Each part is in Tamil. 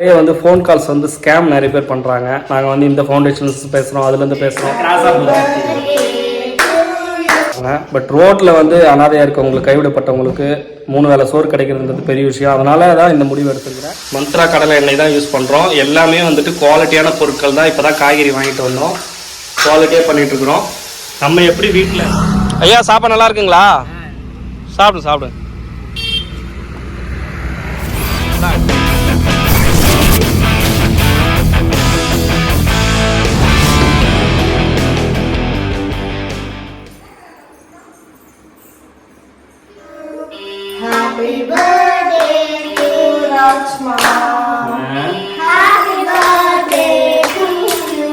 நிறைய வந்து ஃபோன் கால்ஸ் வந்து ஸ்கேம் நிறைய பேர் பண்ணுறாங்க நாங்கள் வந்து இந்த ஃபவுண்டேஷன்ஸ் பேசுகிறோம் அதுலேருந்து பேசுகிறோம் பட் ரோட்டில் வந்து அனாதையாக இருக்கவங்களுக்கு கைவிடப்பட்டவங்களுக்கு மூணு வேளை சோறு கிடைக்கிறதுன்றது பெரிய விஷயம். அதனால தான் இந்த முடிவு எடுத்துக்கிறேன் மந்த்ரா கடலை எண்ணெய் தான் யூஸ் பண்ணுறோம் எல்லாமே வந்துட்டு குவாலிட்டியான பொருட்கள் தான் இப்போ தான் காய்கறி வாங்கிட்டு வந்தோம். குவாலிட்டியாக பண்ணிகிட்ருக்குறோம் நம்ம எப்படி வீட்டில் ஐயா சாப்பாடு நல்லா இருக்குங்களா? சாப்பிடு சாப்பிடு. Happy birthday to Rajma. Happy birthday to you.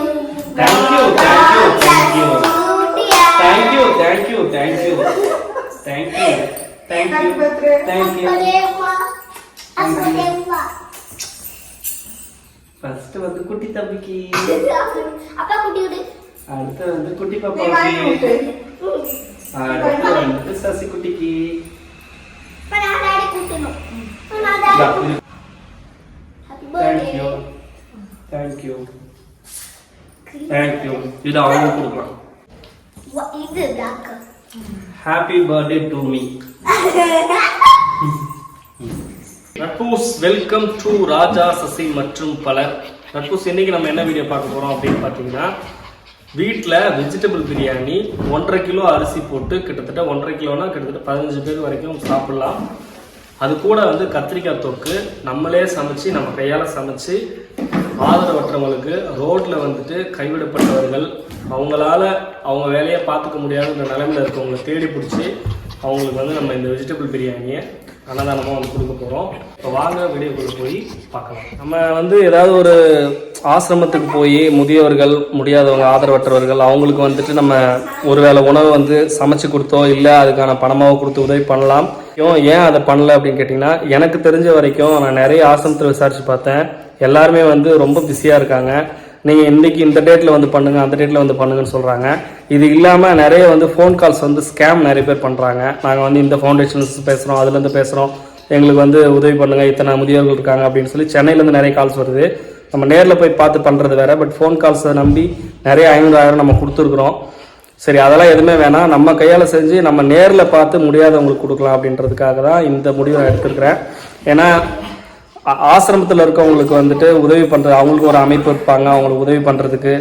Thank you, thank you, thank you. Thank you, thank you, thank you. Thank you. Thank Happy you. birthday. Thank you. Apa first வந்து குட்டி தம்பிக்கு kudu kudu? அடுத்து வந்து குட்டி Ni main பாப்பாக்கு kudu. அடுத்து வந்து சசி குட்டிக்கு இது அவங்க கொடுக்கலாம் இது. ஹாப்பி பர்த்டே டு மீ நட்பூஸ் வெல்கம் டு ராஜா சசி மற்றும் பலர் நட்பூஸ் இன்னைக்கு நம்ம என்ன வீடியோ பார்க்க போறோம் அப்படின்னு பார்த்தீங்கன்னா வீட்டில் வெஜிடபிள் பிரியாணி ஒன்றரை கிலோ அரிசி போட்டு கிட்டத்தட்ட ஒன்றரை கிலோனா கிட்டத்தட்ட பதினஞ்சு பேர் வரைக்கும் சாப்பிடலாம் அது கூட வந்து கத்திரிக்காய் தொக்கு நம்மளே சமைச்சு நம்ம கையால் சமைச்சு ஆதரவற்றவங்களுக்கு ரோட்டில் வந்துட்டு கைவிடப்பட்டவர்கள் அவங்களால அவங்க வேலையை பார்த்துக்க முடியாதுன்ற நிலைமையில் இருக்கவங்களை தேடி பிடிச்சி அவங்களுக்கு வந்து நம்ம இந்த வெஜிடபிள் பிரியாணியை அன்னதானமாக வந்து கொடுக்க போகிறோம் இப்போ வாங்க வீடியோக்குள்ளே போய் பார்க்கலாம். நம்ம வந்து ஏதாவது ஒரு ஆசிரமத்துக்கு போய் முதியவர்கள் முடியாதவங்க ஆதரவற்றவர்கள் அவங்களுக்கு வந்துட்டு நம்ம ஒருவேளை உணவு வந்து சமைச்சு கொடுத்தோ இல்லை அதுக்கான பணமாக கொடுத்து உதவி பண்ணலாம். ஏன் அதை பண்ணல அப்படின்னு கேட்டிங்கன்னா எனக்கு தெரிஞ்ச வரைக்கும் நான் நிறைய ஆசிரமத்தில் விசாரித்து பார்த்தேன். எல்லாருமே வந்து ரொம்ப பிஸியாக இருக்காங்க. நீங்கள் இன்றைக்கி இந்த டேட்டில் வந்து பண்ணுங்கள் அந்த டேட்டில் வந்து பண்ணுங்கன்னு சொல்கிறாங்க இது இல்லாமல் நிறைய வந்து ஃபோன் கால்ஸ் வந்து ஸ்கேம் நிறைய பேர் பண்ணுறாங்க நாங்கள் வந்து இந்த ஃபவுண்டேஷன்ஸ் பேசுகிறோம் அதுலேருந்து பேசுகிறோம் எங்களுக்கு வந்து உதவி பண்ணுங்கள் இத்தனை முதியோர்கள் இருக்காங்க அப்படின்னு சொல்லி சென்னையிலேருந்து நிறைய கால்ஸ் வருது. நம்ம நேரில் போய் பார்த்து பண்ணுறது வேறு பட் ஃபோன் கால்ஸை நம்பி நிறைய ஐநூறு ஆயிரம் நம்ம கொடுத்துருக்குறோம். சரி அதெல்லாம் எதுவுமே வேணாம். நம்ம கையால் செஞ்சு நம்ம நேரில் பார்த்து முடியாதவங்களுக்கு கொடுக்கலாம் அப்படின்றதுக்காக தான் இந்த முடிவை நான் ஏன்னா ஆசிரமத்தில் இருக்கவங்களுக்கு வந்துட்டு உதவி பண்ணுறது அவங்களுக்கு ஒரு அமைப்பு இருப்பாங்க அவங்களுக்கு உதவி பண்ணுறதுக்கு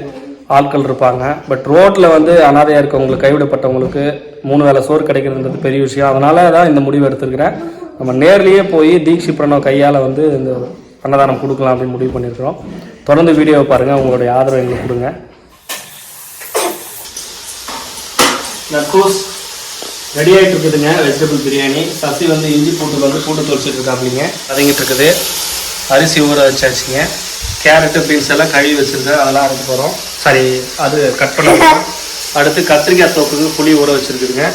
ஆட்கள் இருப்பாங்க. பட் ரோட்டில் வந்து அனாதையாக இருக்கவங்களுக்கு கைவிடப்பட்டவங்களுக்கு மூணு வேளை சோறு கிடைக்கிறதுன்றது பெரிய விஷயம். அதனால தான் இந்த முடிவு எடுத்துருக்குறேன். நம்ம நேர்லேயே போய் தீக்ஷி பிரணவ் கையால் வந்து இந்த அன்னதானம் கொடுக்கலாம் அப்படின்னு முடிவு பண்ணியிருக்கிறோம். தொடர்ந்து வீடியோவை பாருங்கள் உங்களுடைய ஆதரவு எங்களுக்கு கொடுங்க. நக்கூஸ் ரெடி ஆகிட்டு இருக்குதுங்க. வெஜிடபிள் பிரியாணி. சசி வந்து இஞ்சி பூட்டு வந்து பூட்டு தொளிச்சிட்டு இருக்காப்பிங்க வதங்கிட்டு இருக்குது அரிசி ஊற வச்சாச்சுங்க. கேரட்டு பீன்ஸ் எல்லாம் கழுவி வச்சுருக்கேன் அதெல்லாம் அரைக்க போகிறோம் சரி அது கட் பண்ணுறோம் அடுத்து கத்திரிக்காய் தோப்புக்கு புளி ஊற வச்சுருக்குதுங்க.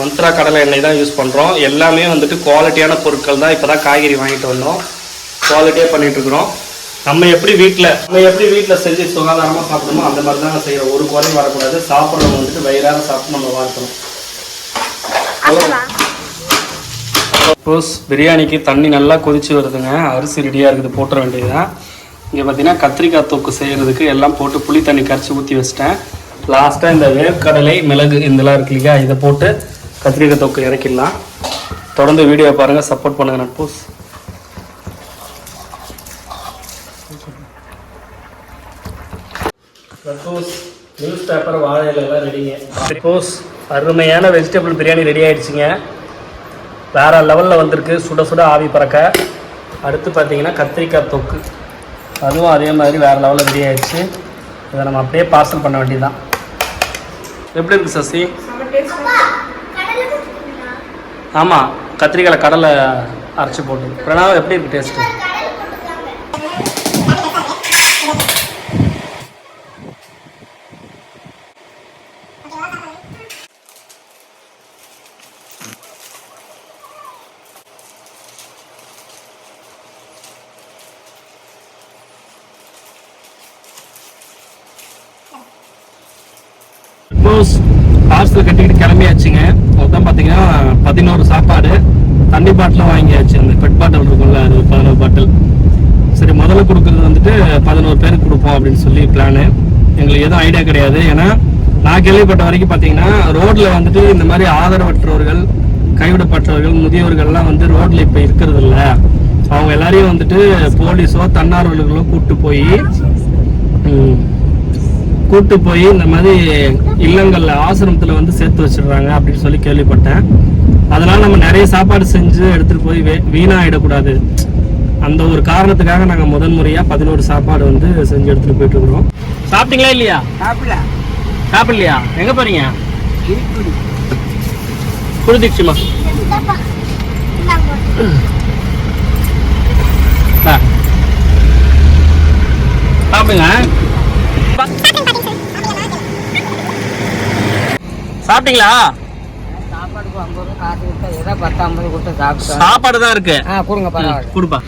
மந்த்ரா கடலை எண்ணெய் தான் யூஸ் பண்ணுறோம் எல்லாமே வந்துட்டு குவாலிட்டியான பொருட்கள் தான். இப்போ தான் காய்கறி வாங்கிட்டு வந்தோம். குவாலிட்டியாக பண்ணிட்டு இருக்கிறோம் நம்ம எப்படி வீட்டில் நம்ம எப்படி வீட்டில் செஞ்சு சுகாதாரமாக சாப்பிடணுமோ அந்த மாதிரி தான் செய்கிறோம் ஒரு குறையும் வரக்கூடாது. சாப்பிட்றவங்க வந்துட்டு வயிறார சாப்பிட்டு நம்ம வாழ்க்கணும் சப்போஸ் பிரியாணிக்கு தண்ணி நல்லா கொதிச்சு வருதுங்க. அரிசி ரெடியாக இருக்குது. போட்டுற வேண்டியதுதான். இங்கே பார்த்தீங்கன்னா கத்திரிக்காய் தொக்கு செய்கிறதுக்கு எல்லாம் போட்டு புளி தண்ணி கரைச்சி ஊற்றி வச்சிட்டேன். லாஸ்ட்டாக இந்த வேர்க்கடலை மிளகு இதெல்லாம் இருக்கு இல்லையா? இதை போட்டு கத்திரிக்காய் தொக்கு இறக்கிடலாம். தொடர்ந்து வீடியோ பாருங்கள் சப்போர்ட் பண்ணுங்கள் நட்பூஸ் சப்போஸ் நியூஸ் பேப்பர் வாழை ரெடிங்க சப்போஸ் அருமையான வெஜிடபிள் பிரியாணி ரெடி ஆயிடுச்சுங்க. வேற லெவலில் வந்திருக்கு. சுட சுட ஆவி பறக்க. அடுத்து பார்த்தீங்கன்னா கத்திரிக்காய் தொக்கு. அதுவும் அதே மாதிரி வேற லெவலில் ரெடி ஆயிடுச்சு. இதை நம்ம அப்படியே பார்சல் பண்ண வேண்டியதுதான். எப்படி இருக்கு சசி? ஆமாம் கத்திரிக்காயில் கடலை அரைச்சி போட்டு. பிரணாவ் எப்படி இருக்கு டேஸ்ட்டு சப்போஸ் பார்சல் கட்டிக்கிட்டு கிளம்பியாச்சுங்க. மொத்தம் பார்த்தீங்கன்னா பதினோரு சாப்பாடு தண்ணி பாட்டிலும் வாங்கியாச்சு. அந்த பெட் பாட்டில் இருக்கும்ல அது பதினோரு பாட்டில் சரி முதல்ல கொடுக்குறது வந்துட்டு பதினோரு பேருக்கு கொடுப்போம் அப்படின்னு சொல்லி பிளானு எங்களுக்கு எதுவும் ஐடியா கிடையாது. ஏன்னா நான் கேள்விப்பட்ட வரைக்கும் பார்த்தீங்கன்னா ரோட்ல வந்துட்டு இந்த மாதிரி ஆதரவற்றவர்கள் கைவிடப்பட்டவர்கள் முதியோர்கள்லாம் வந்து ரோட்ல இப்போ இருக்கிறது இல்லை அவங்க எல்லாரையும் வந்துட்டு போலீஸோ தன்னார்வலர்களோ கூப்பிட்டு போய் கூட்டு போய் இந்த மாதிரி இல்லங்கள்ல ஆசிரமத்துல வந்து சேர்த்து வச்சிடுறாங்க அப்படின்னு சொல்லி கேள்விப்பட்டேன். அதனால நம்ம நிறைய சாப்பாடு செஞ்சு எடுத்துட்டு போய் வே- வீணாயிடக்கூடாது. அந்த ஒரு காரணத்துக்காக நாங்க முதல் முறையா பதினோரு சாப்பாடு வந்து செஞ்சு எடுத்துட்டு போயிட்டு இருக்கிறோம். சாப்பிட்டீங்களா இல்லையா? சாப்பிடல. சாப்பிடலையா? எங்க போறீங்க. இந்தாங்க. சாப்பிடுங்க. சாப்பிட்டேன் சாப்பாடு தான் இருக்கு. கொடுப்பா.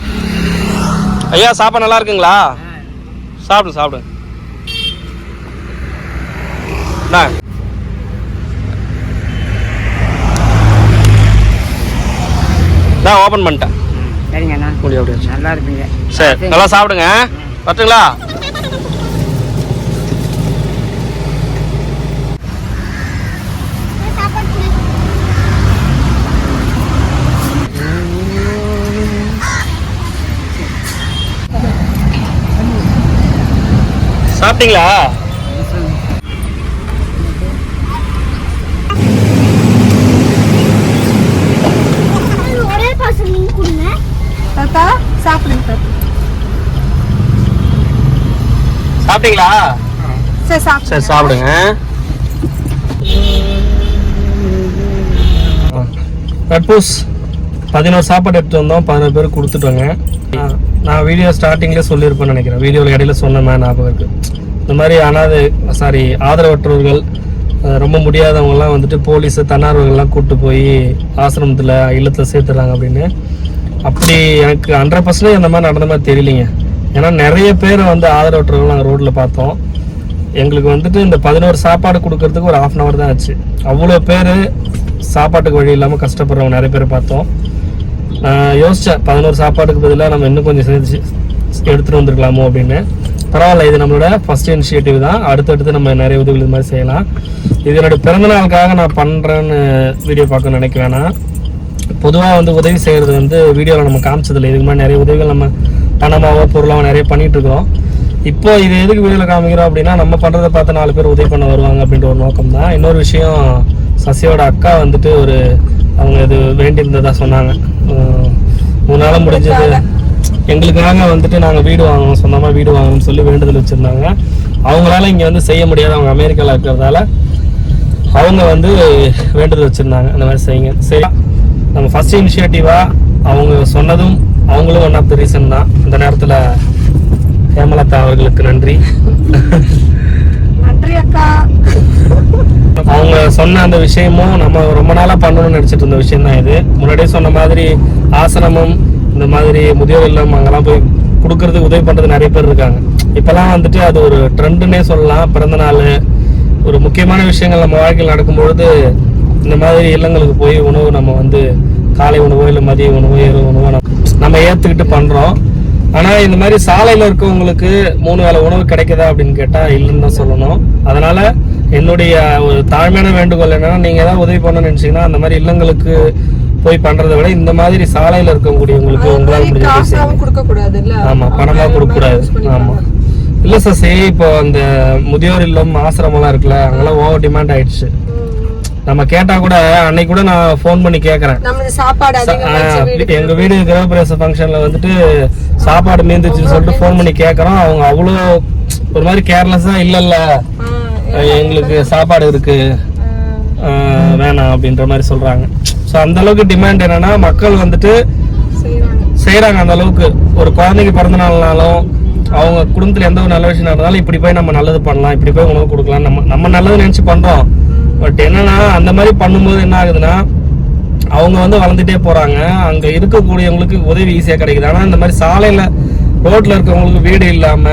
ஐயா சாப்பாடு நல்லா இருக்குங்களா? சாப்பிடு சாப்பிடு. இந்தா. ஓபன் பண்ணிட்டேன். வச்சு. நல்லா இருப்பீங்க. சரி நல்லா சாப்பிடுங்க. வரட்டுங்களா சாப்பாடு கொடு. சாப்பிட்டீங்களா? தாத்தா சாப்பிடுங்க தாத்தா. சாப்பிட்டீங்களா? சரி சாப்பிடு சரி சாப்பிடுங்க. கட்பூஸ் பதினோரு சாப்பாடு எடுத்து வந்தோம். பதினோரு பேருக்கு கொடுத்துட்டோங்க. நான் வீடியோ ஸ்டார்டிங்லேயே சொல்லியிருப்பேன்னு நினைக்கிறேன். வீடியோவில் இடையில சொன்னேன் ஞாபகம் இருக்குது இந்த மாதிரி அனாதை சாரி ஆதரவற்றவர்கள் ரொம்ப முடியாதவங்கலாம் வந்துட்டு போலீஸ் தன்னார்வர்கள்லாம் கூப்பிட்டு போய் ஆசிரமத்தில் இல்லத்தில் சேர்த்துறாங்க அப்படின்னு. அப்படி எனக்கு ஹண்ட்ரட் பர்சன்டேஜ் அந்த மாதிரி நடந்த மாதிரி தெரியலிங்க. ஏன்னா நிறைய பேர் வந்து ஆதரவற்றவர்கள் நாங்கள் ரோட்டில் பார்த்தோம். எங்களுக்கு வந்துட்டு இந்த பதினோரு சாப்பாடு கொடுக்கறதுக்கு ஒரு half அன் ஹவர் தான் ஆச்சு. அவ்வளோ பேர் சாப்பாட்டுக்கு வழி இல்லாமல் கஷ்டப்படுறவங்க நிறைய பேர் பார்த்தோம். யோசித்தேன் பதினோரு சாப்பாட்டுக்கு பதிலாக நம்ம இன்னும் கொஞ்சம் சேர்த்து எடுத்துகிட்டு வந்துருக்கலாமோ அப்படின்னு. பரவாயில்ல இது நம்மளோட ஃபர்ஸ்ட் இனிஷியேட்டிவ் தான். அடுத்தடுத்து நம்ம நிறைய உதவிகள் இது மாதிரி செய்யலாம். இது என்னோட பிறந்தநாளுக்காக நான் பண்ணுறேன்னு வீடியோ பார்க்க நினைக்க வேணாம். பொதுவாக வந்து உதவி செய்கிறது வந்து வீடியோவில் நம்ம காமிச்சதில்லை. இதுக்கு மாதிரி நிறைய உதவிகள் நம்ம பணமாவோ பொருளாவோ நிறைய பண்ணிகிட்ருக்கோம் இருக்கிறோம் இப்போ இது எதுக்கு வீடியோவில் காமிக்கிறோம் அப்படின்னா நம்ம பண்ணுறதை பார்த்து நாலு பேர் உதவி பண்ண வருவாங்க அப்படின்ற ஒரு நோக்கம் தான். இன்னொரு விஷயம் சசியோட அக்கா வந்துட்டு ஒரு அவங்க இது வேண்டியிருந்ததாக சொன்னாங்க. உன்னால முடிஞ்சது. எங்களுக்காக வந்துட்டு நாங்கள் வீடு வாங்கணும் சொந்தமாக வீடு வாங்கணும்னு சொல்லி வேண்டுதல் வச்சுருந்தாங்க. அவங்களால இங்கே வந்து செய்ய முடியாது அவங்க அமெரிக்காவில் இருக்கிறதால அவங்க வந்து வேண்டுதல் வச்சிருந்தாங்க. அந்த மாதிரி செய்யுங்க. சரி. நம்ம ஃபர்ஸ்ட் இனிஷியேட்டிவா அவங்க சொன்னதும் அவங்களும் ஒன் ஆஃப் த ரீசன் தான். இந்த நேரத்தில் ஹேமலதா அவர்களுக்கு நன்றி. நன்றி அக்கா. அவங்க சொன்ன அந்த விஷயமும் நம்ம ரொம்ப நாளா பண்ணணும்னு நினைச்சிட்டு இருந்த விஷயம் தான் இது. முன்னாடியே சொன்ன மாதிரி ஆசிரமம் இந்த மாதிரி முதியோர் இல்லம் அங்கெல்லாம் போய் கொடுக்கறதுக்கு உதவி பண்றது நிறைய பேர் இருக்காங்க. இப்பெல்லாம் வந்துட்டு அது ஒரு ட்ரெண்டுன்னே சொல்லலாம். பிறந்த நாள் ஒரு முக்கியமான விஷயங்கள் நம்ம வாழ்க்கையில் நடக்கும்பொழுது இந்த மாதிரி இல்லங்களுக்கு போய் உணவு நம்ம வந்து காலை உணவோ இல்லை மதிய உணவோ இரவு உணவோ நம்ம- ஏற்றுக்கிட்டு பண்ணுறோம் ஆனால் இந்த மாதிரி சாலையில் இருக்கவங்களுக்கு மூணு வேளை உணவு கிடைக்குதா அப்படின்னு கேட்டால் இல்லைன்னு தான் சொல்லணும். அதனால என்னுடைய ஒரு தாழ்மையான வேண்டுகோள் என்னன்னா நீங்க ஏதாவது உதவி பண்ணணும்னு நினைச்சீங்கன்னா அந்த மாதிரி இல்லங்களுக்கு போய் பண்றதை விட இந்த மாதிரி சாலையில இருக்கக்கூடியவங்களுக்கு உங்களால முடிஞ்ச ஆமா பணமா கொடுக்க கூடாது. ஆமா. இல்ல சசி இப்போ அந்த முதியோர் இல்லம் ஆசிரமம்லாம் இருக்குல்ல அங்கெல்லாம் ஓவர் டிமாண்ட் ஆயிடுச்சு. நம்ம கேட்டா கூட அன்னைக்கு கூட நான் ஃபோன் பண்ணி கேக்குறேன். எங்க வீடு கிரகப்பிரவேச ஃபங்க்ஷன்ல வந்துட்டு சாப்பாடு மீந்துச்சுன்னு சொல்லிட்டு ஃபோன் பண்ணி கேக்குறோம். அவங்க அவ்வளோ ஒரு மாதிரி கேர்லெஸ்ஸா இல்ல இல்ல எங்களுக்கு சாப்பாடு இருக்கு. வேணாம் அப்படின்ற மாதிரி சொல்றாங்க. ஸோ அந்த அளவுக்கு டிமாண்ட் என்னன்னா மக்கள் வந்துட்டு செய்றாங்க. அந்த அளவுக்கு. ஒரு குழந்தைக்கு பிறந்த நாள்னாலும் அவங்க குடும்பத்துல எந்த ஒரு நல்ல விஷயம் நடந்தாலும் இப்படி போய் நம்ம நல்லது பண்ணலாம் இப்படி போய் உணவு கொடுக்கலாம். நம்ம நம்ம நல்லது நினைச்சு பண்றோம். பட் என்னன்னா அந்த மாதிரி பண்ணும்போது என்ன ஆகுதுன்னா அவங்க வந்து வளர்ந்துட்டே போறாங்க. அங்க இருக்கக்கூடியவங்களுக்கு உதவி ஈஸியா கிடைக்குது. ஆனா இந்த மாதிரி சாலையில ரோட்ல இருக்கவங்களுக்கு வீடு இல்லாம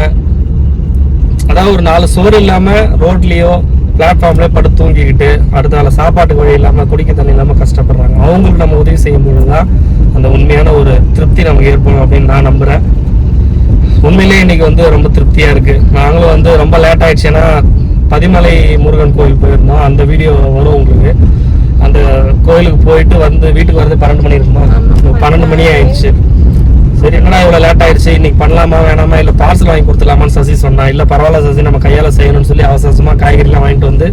அதாவது ஒரு நாலு சோறு இல்லாம ரோட்லயோ பிளாட்ஃபார்ம்ல படுத்து தூங்கிக்கிட்டு அடுத்த நாள் சாப்பாட்டுக்கு வழி இல்லாம குடிக்க தண்ணி இல்லாம கஷ்டப்படுறாங்க. அவங்களுக்கு நம்ம உதவி செய்யும் பொழுதுதான் அந்த உண்மையான ஒரு திருப்தி நமக்கு ஏற்படும் அப்படின்னு நான் நம்புறேன். உண்மையிலேயே இன்னைக்கு வந்து ரொம்ப திருப்தியா இருக்கு. நாங்களும் வந்து ரொம்ப லேட் ஆயிடுச்சு. ஏன்னா பதிமலை முருகன் கோயில் போயிருந்தோம். அந்த வீடியோ வரும் உங்களுக்கு. அந்த கோயிலுக்கு போயிட்டு வந்து வீட்டுக்கு வரது பன்னெண்டு மணி இருக்குமா? பன்னெண்டு மணி ஆயிடுச்சு. சரி என்னடா இவ்வளோ லேட் ஆயிடுச்சு? இன்னைக்கு பண்ணலாமா வேணாமா? இல்லை பார்சல் வாங்கி கொடுத்துலாமான்னு சசி சொன்னா இல்லை பரவாயில்ல சசி நம்ம கையால் செய்யணும்னு சொல்லி அவசரமாக காய்கறிலாம் வாங்கிட்டு வந்து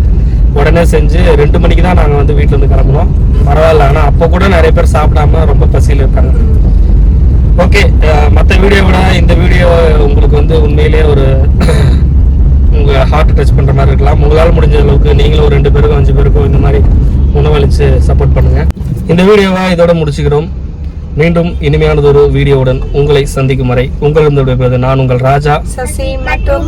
உடனே செஞ்சு ரெண்டு மணிக்கு தான் நாங்கள் வந்து வீட்டில் வந்து கிளம்புனோம். பரவாயில்ல ஆனால் அப்போ கூட நிறைய பேர் சாப்பிடாம ரொம்ப பசியில் இருக்காங்க. ஓகே மற்ற வீடியோ விட இந்த வீடியோ உங்களுக்கு வந்து உண்மையிலேயே ஒரு உங்கள் ஹார்ட் டச் பண்ணுற மாதிரி இருக்கலாம். உங்களால் முடிஞ்ச அளவுக்கு நீங்களும் ஒரு ரெண்டு பேருக்கும் அஞ்சு பேருக்கும் இந்த மாதிரி உணவளித்து சப்போர்ட் பண்ணுங்கள் இந்த வீடியோவை இதோட முடிச்சுக்கிறோம். மீண்டும் இனிமையானதொரு வீடியோவுடன் உங்களை சந்திக்கும் வரை உங்களிடம் நான் உங்கள் ராஜா சசி மற்றும்